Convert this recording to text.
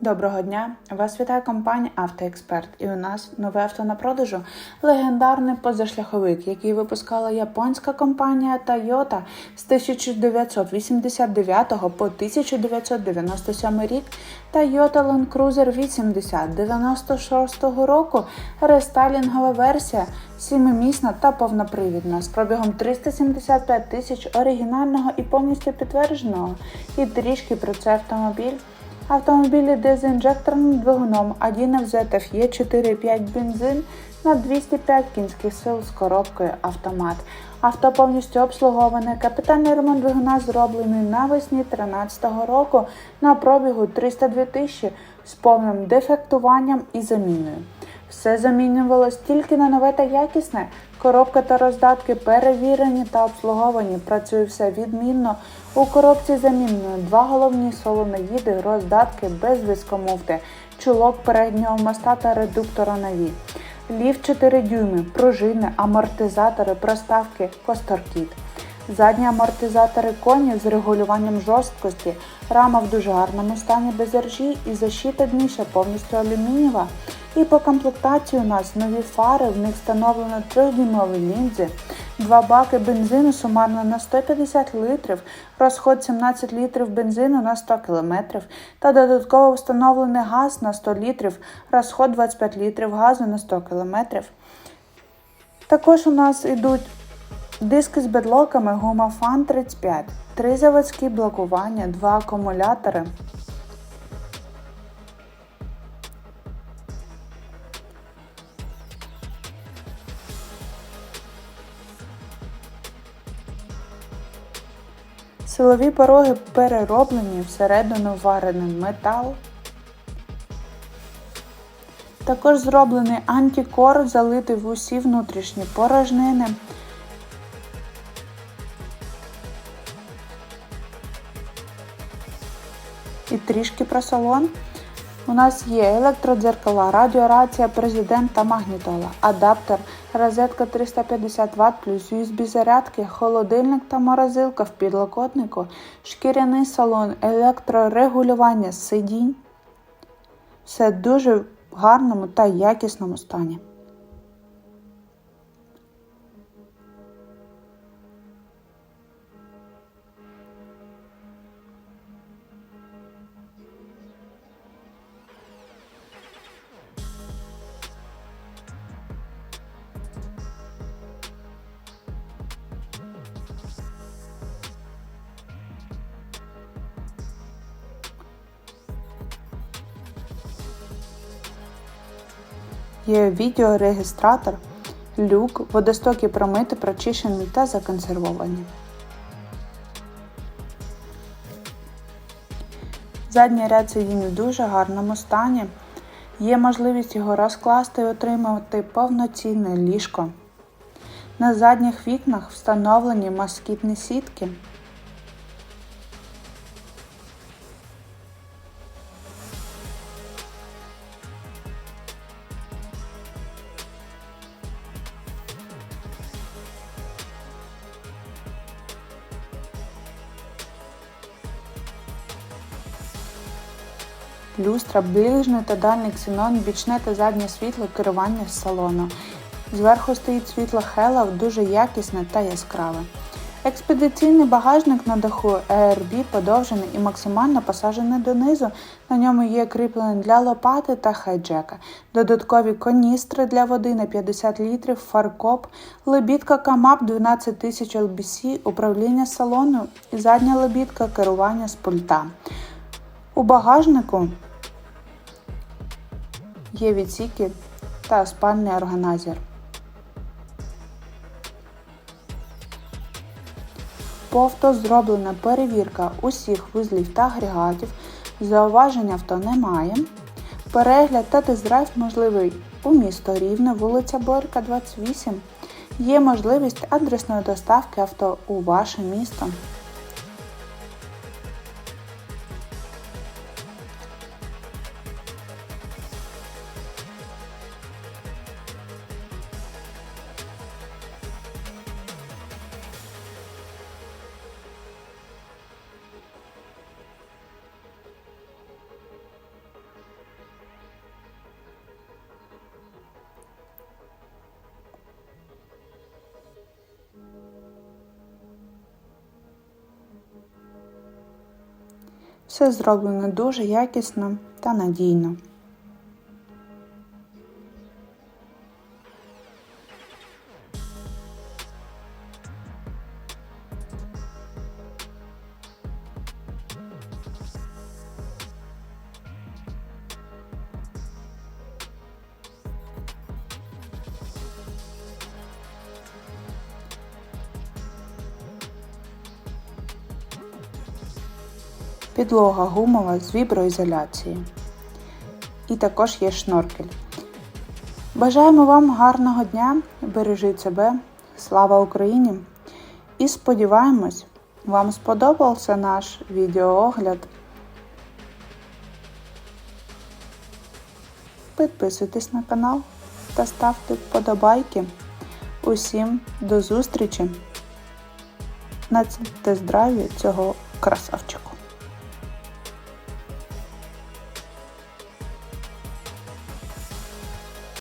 Доброго дня! Вас вітає компанія Автоексперт. І у нас нове авто на продажу легендарний позашляховик, який випускала японська компанія Toyota з 1989 по 1997 рік. Toyota Land Cruiser 80 96 року рестайлінгова версія, сімимісна та повнопривідна з пробігом 375 тисяч оригінального і повністю підтвердженого. І трішки про цей автомобіль. Автомобілі дезінжекторним двигуном 1 FZF є 4,5 бензин на 205 кінських сил з коробкою автомат. Авто повністю обслуговане. Капітальний ремонт двигуна зроблений навесні 2013 року на пробігу 302 тисячі з повним дефектуванням і заміною. Все замінювалось тільки на нове та якісне. Коробка та роздатки перевірені та обслуговані. Працює все відмінно. У коробці замінено два головні солоноїди, роздатки без вискомуфти, чулок переднього моста та редуктора нові. Ліфт 4 дюйми, пружини, амортизатори, проставки, косторкіт. Задні амортизатори коні з регулюванням жорсткості, рама в дуже гарному стані без ржі і защита дніша повністю алюмінієва. І по комплектації у нас нові фари, в них встановлено 3-дюймові лінзи, два баки бензину сумарно на 150 літрів, розход 17 літрів бензину на 100 км та додатково встановлений газ на 100 літрів, розход 25 літрів газу на 100 км. Також у нас йдуть диски з бедлоками гума 35, три заводські блокування, два акумулятори. Силові пороги перероблені, всередину варений метал. Також зроблений антикор, залитий в усі внутрішні порожнини. І трішки про салон. У нас є електродзеркала, радіорація, президент та магнітола, адаптер, розетка 350 Вт плюс USB зарядки, холодильник та морозилка в підлокотнику, шкіряний салон, електрорегулювання сидінь. Все дуже в гарному та якісному стані. Є відеорегістратор, люк, водостоки промити, прочищені та законсервовані. Задній ряд сидінь в дуже гарному стані. Є можливість його розкласти і отримати повноцінне ліжко. На задніх вікнах встановлені москітні сітки. Люстра, ближній та дальній ксенон, бічне та заднє світло керування з салону. Зверху стоїть світло Hella, дуже якісне та яскраве. Експедиційний багажник на даху ERB подовжений і максимально посаджений донизу. На ньому є кріплення для лопати та хайджека, додаткові коністри для води на 50 літрів, фаркоп, лебідка Камап 12 тисяч LBC, управління салону і задня лебідка керування з пульта. У багажнику є відсіки та спальний органайзер. По авто зроблена перевірка усіх вузлів та агрегатів, зауважень авто немає. Перегляд та тест-драйв можливий у місто Рівне, вулиця Борка, 28. Є можливість адресної доставки авто у ваше місто. Все зроблено дуже якісно та надійно. Підлога гумова з віброізоляції. І також є шноркель. Бажаємо вам гарного дня, бережіть себе, слава Україні! І сподіваємось, вам сподобався наш відеоогляд. Підписуйтесь на канал та ставте вподобайки. Усім до зустрічі на тест-драйві цього красавчика.